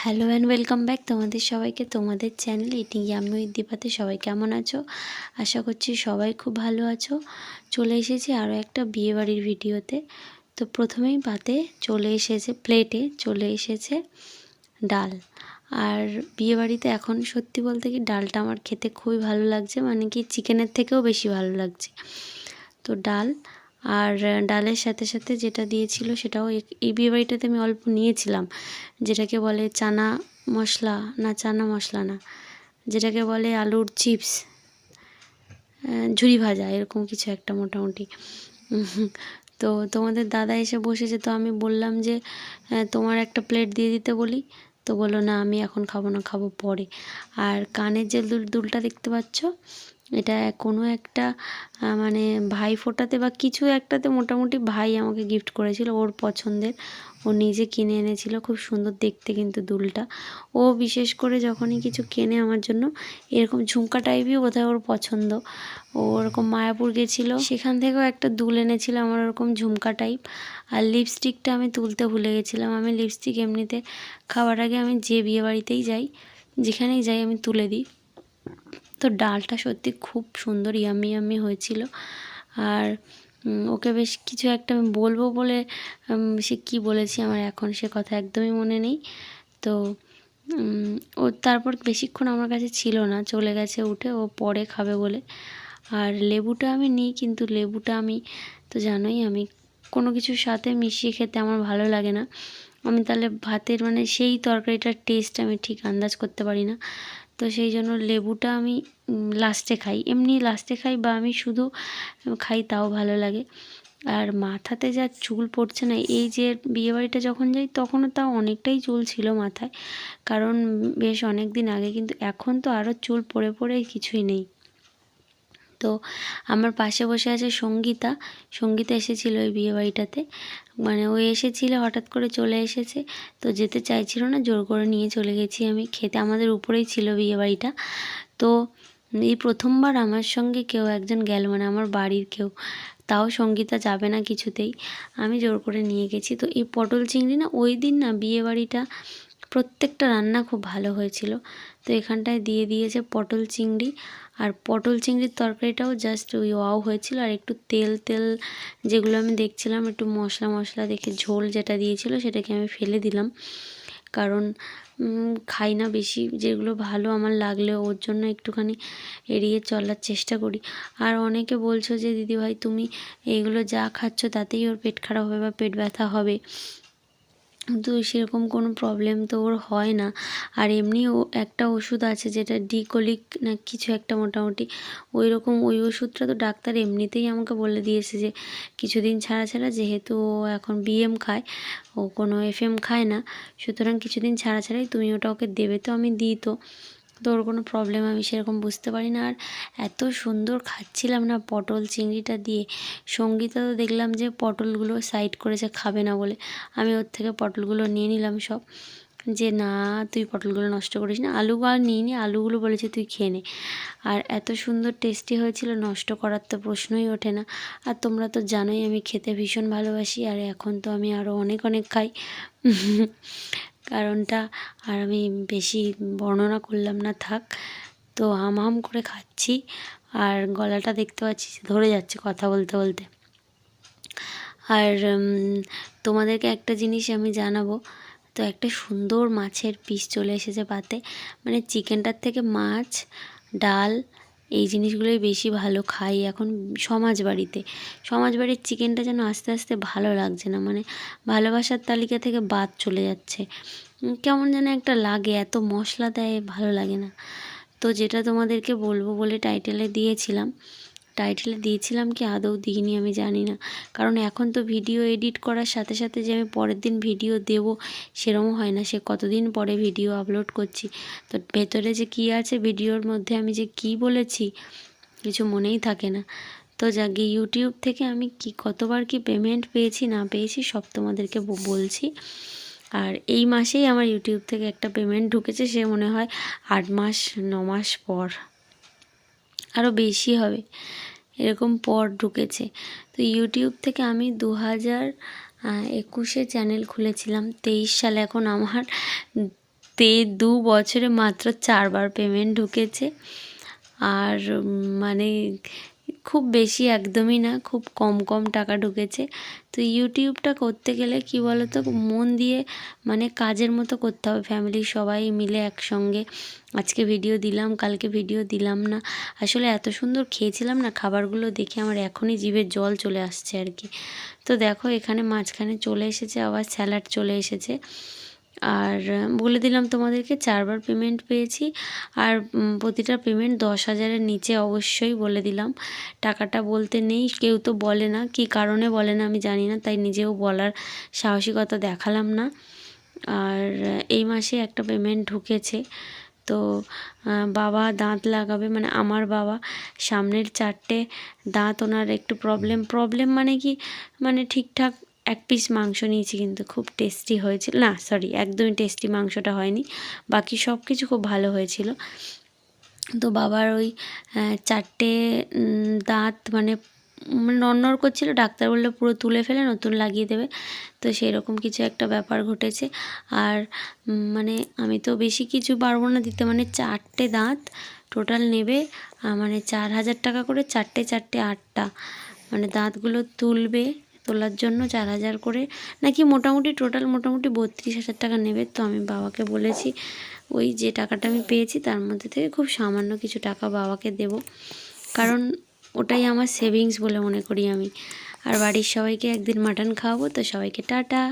Hello and welcome back তোমাদের সবাইকে তোমাদের চ্যানেল এটি আমি উইথ দীপাতে। সবাই কেমন আছো? আশা করছি সবাই খুব ভালো আছো। চলে এসেছি আরও একটা বিয়েবাড়ির ভিডিওতে। তো প্রথমেই পাতে চলে এসেছে প্লেটে চলে এসেছে ডাল। আর বিয়েবাড়িতে এখন সত্যি বলতে কি ডালটা আমার খেতে খুবই ভালো লাগছে মানে কি চিকেনের থেকেও বেশি ভালো লাগছে। তো ডাল আর ডালের সাথে সাথে যেটা দিয়েছিল সেটাও এই বিয়েবাড়িটাতে আমি অল্প নিয়েছিলাম। যেটাকে বলে চানা মশলা, না চানা মশলা না, যেটাকে বলে আলুর চিপস ঝুরি ভাজা, এরকম কিছু একটা মোটামুটি। তো তোমাদের দাদা এসে বসেছে, তো আমি বললাম যে তোমার একটা প্লেট দিয়ে দিতে বলি। তো বলল, না, আমি এখন খাব না, খাব পরে। আর কানের যে দুল দুলটা দেখতে পাচ্ছ এটা কোনো একটা মানে ভাই ফোটাতে বা কিছু একটাতে মোটামুটি ভাই আমাকে গিফট করেছিল ওর পছন্দের। ও নিজে কিনে এনেছিল, খুব সুন্দর দেখতে কিন্তু দুলটা। ও বিশেষ করে যখনই কিছু কেনে আমার জন্য, এরকম ঝুমকা টাইপই বোধহয় ওর পছন্দ। ও ওরকম মায়াপুর গেছিল, সেখান থেকেও একটা দুল এনেছিল আমার ওরকম ঝুমকা টাইপ আর লিপস্টিকটা আমি তুলতে ভুলে গেছিলাম, আমি লিপস্টিক এমনিতে খাওয়ার আগে আমি যে বিয়ে বাড়িতেই যাই, যেখানেই যাই আমি তুলে দিই। তো ডালটা সত্যি খুব সুন্দর ইয়ামি ইয়ামি হয়েছিল। আর ওকে বেশ কিছু একটা আমি বলব বলে সে কি বলেছি আমার এখন সে কথা একদমই মনে নেই। তো ও তারপর বেশিক্ষণ আমার কাছে ছিল না, চলে গেছে উঠে, ও পরে খাবে বলে। আর লেবুটা আমি নিই, কিন্তু লেবুটা আমি, তো জানোই আমি কোনো কিছুর সাথে মিশিয়ে খেতে আমার ভালো লাগে না। আমি তাহলে ভাতের মানে সেই তরকারিটার টেস্ট আমি ঠিক আন্দাজ করতে পারি না। তো সেই জন্য লেবুটা আমি লাস্টে খাই। এমনি লাস্টে খাই বা আমি শুধু খাই তাও ভালো লাগে। আর মাথাতে যা চুল পড়ছে না, এই যে বিয়েবাড়িটা যখন যাই তখনও তাও অনেকটাই চুল ছিল মাথায়। কারণ বেশ অনেক দিন আগে, কিন্তু এখন তো আরও চুল পড়ে পড়ে কিছুই নেই। তো আমার পাশে বসে আছে সঙ্গীতা। সঙ্গীতা এসেছিল ওই বিয়েবাড়িটাতে। মানে ও এসেছিল, হঠাৎ করে চলে এসেছে। তো যেতে চাইছিল না, জোর করে নিয়ে চলে গেছি আমি। খেতে আমাদের উপরেই ছিল বিয়েবাড়িটা। তো এই প্রথমবার আমার সঙ্গে কেউ একজন গেল মানে আমার বাড়ির কেউ। তাও সঙ্গীতা যাবে না কিছুতেই। আমি জোর করে নিয়ে গেছি। তো এই পটল চিংড়ি না, ওই দিন না বিয়েবাড়িটা প্রত্যেকটা রান্না খুব ভালো হয়েছিল। তো এখানটায় দিয়ে দিয়েছে পটল চিংড়ি। আর পটল চিংড়ির তরকারিটাও জাস্ট ওই ওয়াও হয়েছিল। আর একটু তেল তেল যেগুলো আমি দেখছিলাম, একটু মশলা মশলা দেখে ঝোল যেটা দিয়েছিল সেটাকে আমি ফেলে দিলাম। কারণ খাই না বেশি, যেগুলো ভালো আমার লাগলে ওর জন্য একটুখানি এড়িয়ে চলার চেষ্টা করি। আর অনেকে বলছো যে, দিদিভাই, তুমি এইগুলো যা খাচ্ছ তাতেই ওর পেট খারাপ হবে বা পেট ব্যথা হবে। কিন্তু সেরকম কোনো প্রবলেম তো ওর হয় না। আর এমনি ও একটা ওষুধ আছে যেটা ডিকোলিক না কিছু একটা মোটামুটি। ওই রকম ওই ওষুধটা তো ডাক্তার এমনিতেই আমাকে বলে দিয়েছে যে, কিছুদিন ছাড়া ছাড়া যেহেতু ও এখন বিএম খায়, ও কোনো এফএম খায় না। সুতরাং কিছুদিন ছাড়া ছাড়াই তুমি ওটা ওকে দেবে। তো আমি দিই তো। তো ওর কোনো প্রবলেম আমি সেরকম বুঝতে পারি না। আর এত সুন্দর খাচ্ছিলাম না পটল চিংড়িটা দিয়ে। সঙ্গীতা তো দেখলাম যে পটলগুলো সাইড করেছে, খাবে না বলে। আমি ওর থেকে পটলগুলো নিয়ে নিলাম সব। যে না, তুই পটলগুলো নষ্ট করিস না। আলু আর নিয়ে নি, আলুগুলো বলেছে তুই খেয়ে নে। আর এত সুন্দর টেস্টি হয়েছিল, নষ্ট করার তো প্রশ্নই ওঠে না। আর তোমরা তো জানোই আমি খেতে ভীষণ ভালোবাসি, আর এখন তো আমি আরও অনেক অনেক খাই। কারণটা আর আমি বেশি বর্ণনা করলাম না, থাক। তো হাম হাম করে খাচ্ছি আর গলাটা দেখতে পাচ্ছি ধরে যাচ্ছে কথা বলতে বলতে। আর তোমাদেরকে একটা জিনিস আমি জানাব। তো একটা সুন্দর মাছের পিস চলে এসেছে পাতে। মানে চিকেনটার থেকে মাছ, ডাল এই জিনিসগুলোই বেশি ভালো খাই এখন সমাজ বাড়িতে সমাজ বাড়ির চিকেনটা যেন আস্তে আস্তে ভালো লাগছে না মানে ভালোবাসার তালিকা থেকে বাদ চলে যাচ্ছে। কেমন যেন একটা লাগে, এত মশলা দেয়, ভালো লাগে না। তো যেটা তোমাদেরকে বলব বলে টাইটেলে দিয়েছিলাম টাইটেলে দিয়েছিলাম কি আদৌ দিইনি আমি জানি না। কারণ এখন তো ভিডিও এডিট করার সাথে সাথে যে আমি পরের দিন ভিডিও দেব সেরকম হয় না। সে কতদিন পরে ভিডিও আপলোড করছি। তো ভেতরে যে কী আছে ভিডিওর মধ্যে আমি যে কী বলেছি, কিছু মনেই থাকে না। তো যাকে ইউটিউব থেকে আমি কি কতবার কি পেমেন্ট পেয়েছি, না পেয়েছি, সব তোমাদেরকে বলছি। আর এই মাসেই আমার ইউটিউব থেকে একটা পেমেন্ট ঢুকেছে, সে মনে হয় আট মাস, ন মাস পর। আরও বেশি হবে। এরকম পর ঢুকেছে। তো ইউটিউব থেকে আমি দু হাজার একুশে চ্যানেল খুলেছিলাম, তেইশ সালে এখন আমার তে দু বছরে মাত্র চারবার পেমেন্ট ঢুকেছে। আর মানে খুব বেশি একদমই না, খুব কম কম টাকা ঢুকেছে। তো ইউটিউবটা করতে গেলে কি বলো তো মন দিয়ে মানে কাজের মতো করতে হবে। ফ্যামিলির সবাই মিলে একসঙ্গে, আজকে ভিডিও দিলাম, কালকে ভিডিও দিলাম না। আসলে এত সুন্দর খেয়েছিলাম না, খাবারগুলো দেখে আমার এখনই জিভের জল চলে আসছে আর কি। তো দেখো এখানে মাঝখানে চলে এসেছে, আবার স্যালাড চলে এসেছে। আর বলে দিলাম তোমাদেরকে চারবার পেমেন্ট পেয়েছি। আর প্রতিটা পেমেন্ট দশ হাজারের নিচে অবশ্যই বলে দিলাম। টাকাটা বলতে নেই কেউ তো বলে না কি কারণে বলে না আমি জানি না তাই নিজেও বলার সাহসিকতা দেখালাম না। আর এই মাসে একটা পেমেন্ট ঢুকেছে তো বাবা দাঁত লাগাবে মানে আমার বাবা সামনের চারটে দাঁত ওনার একটু প্রবলেম প্রবলেম মানে কি মানে ঠিকঠাক এক পিস মাংস নিয়েছি কিন্তু খুব টেস্টি হয়েছিল। না সরি একদমই টেস্টি মাংসটা হয়নি। বাকি সব কিছু খুব ভালো হয়েছিল। তো বাবার ওই চারটে দাঁত মানে মানে নড়নড় করছিল, ডাক্তার বলল পুরো তুলে ফেলে, নতুন লাগিয়ে দেবে। তো সেই রকম কিছু একটা ব্যাপার ঘটেছে। আর মানে আমি তো বেশি কিছু পারব না দিতে। মানে চারটে দাঁত টোটাল নেবে মানে চার হাজার টাকা করে চারটে চারটে আটটা। মানে দাঁতগুলো তুলবে। তোলার জন্য চার হাজার করে। নাকি মোটামুটি টোটাল মোটামুটি বত্রিশ হাজার টাকা নেবে? তো আমি বাবাকে বলেছি, ওই যে টাকাটা আমি পেয়েছি, তার মধ্যে থেকে খুব সামান্য কিছু টাকা বাবাকে দেব। কারণ ওটাই আমার সেভিংস বলে মনে করি আমি। আর বাড়ির সবাইকে একদিন মাটন খাওয়াবো, তো সবাইকে টাটা।